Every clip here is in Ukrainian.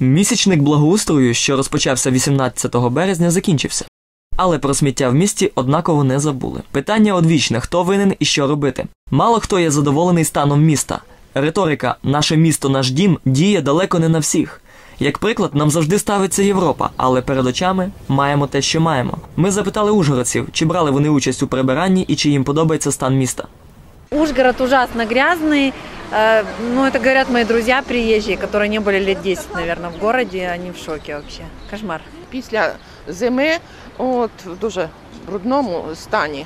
Місячник благоустрою, що розпочався 18 березня, закінчився. Але про сміття в місті однаково не забули. Питання одвічне: хто винен і що робити. Мало хто є задоволений станом міста. Риторика Наше місто, наш дім діє далеко не на всіх. Як приклад, нам завжди ставиться Європа, але перед очами маємо те, що маємо. Ми запитали ужгородців, чи брали вони участь у прибиранні і чи їм подобається стан міста. Ужгород ужасно грязный. Э, Ну, это говорят мои друзья приезжие, которые не были лет 10, наверное, в городе. Они в шоке вообще. Кошмар. після зими от, в дуже брудному стані.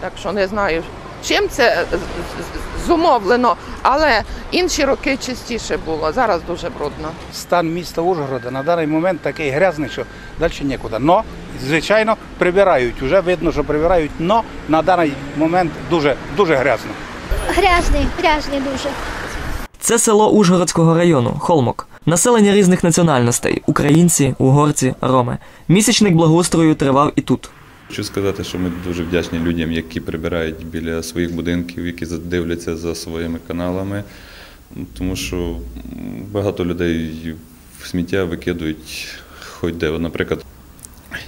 Так що не знаю, чим це з- з- зумовлено, але інші роки частіше було. Зараз дуже брудно. Стан міста Ужгорода на даний момент такий грязний, що далі нікуди. Но, звичайно, прибирають. Уже видно, що прибирають, но на даний момент дуже, дуже грязно. Грязний, грязний дуже. Це село Ужгородського району, Холмок. Населення різних національностей українці, угорці, роми. Місячник благоустрою тривав і тут. Хочу сказати, що ми дуже вдячні людям, які прибирають біля своїх будинків, які дивляться за своїми каналами, тому що багато людей в сміття викидують хоч де. Наприклад,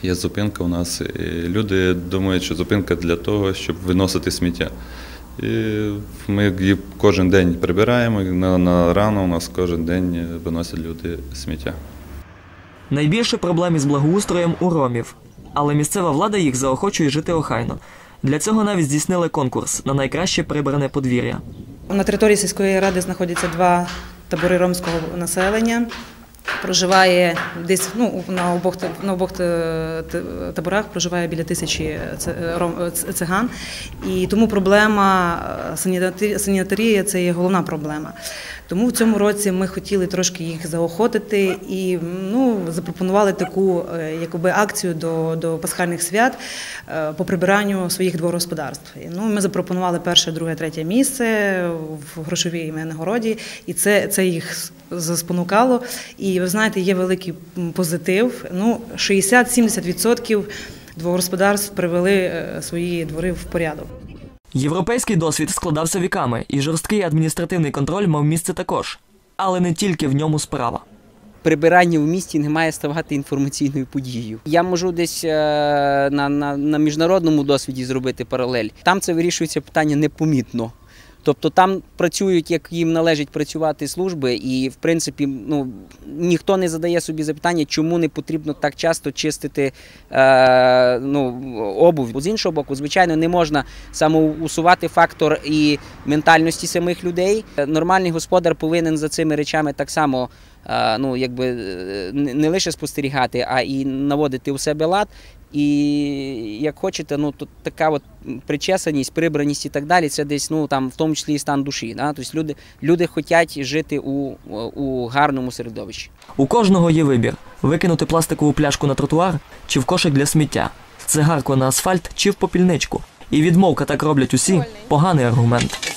є зупинка у нас. і Люди думають, що зупинка для того, щоб виносити сміття. І ми її кожен день прибираємо, на, на рано у нас кожен день виносять люди сміття. Найбільше проблем із благоустроєм у ромів, але місцева влада їх заохочує жити охайно. Для цього навіть здійснили конкурс на найкраще прибране подвір'я. На території сільської ради знаходяться два табори ромського населення. Проживає десь ну, на обох, на обох та- таборах проживає біля тисячі ром- ц- циган. І тому проблема е, санітарії це є головна проблема. Тому в цьому році ми хотіли трошки їх заохотити і ну, запропонували таку е, якоби, акцію до, до пасхальних свят е, по прибиранню своїх дворогосподарств. І, Ну, ми запропонували перше, друге, третє місце в грошовій нагороді, і це, це їх заспонукало. І ви знаєте, є великий позитив. Ну, 60-70% дворогосподарств привели е, свої двори в порядок. Європейський досвід складався віками, і жорсткий адміністративний контроль мав місце також. Але не тільки в ньому справа. прибирання в місті не має ставати інформаційною подією. Я можу десь е, на, на, на міжнародному досвіді зробити паралель. Там це вирішується питання непомітно. Тобто там працюють, як їм належить працювати служби, і в принципі ну, ніхто не задає собі запитання, чому не потрібно так часто чистити е, ну, обув. З іншого боку, звичайно, не можна самоусувати фактор і ментальності самих людей. Нормальний господар повинен за цими речами так само е, ну, якби, е, не не лише спостерігати, а і наводити у себе лад. І як хочете, ну то така от причесаність, прибраність і так далі, це десь ну там в тому числі і стан душі. Да? Тобто люди, люди хочуть жити у, у гарному середовищі. У кожного є вибір: викинути пластикову пляшку на тротуар чи в кошик для сміття, цигарку на асфальт чи в попільничку. І відмовка так роблять усі поганий аргумент.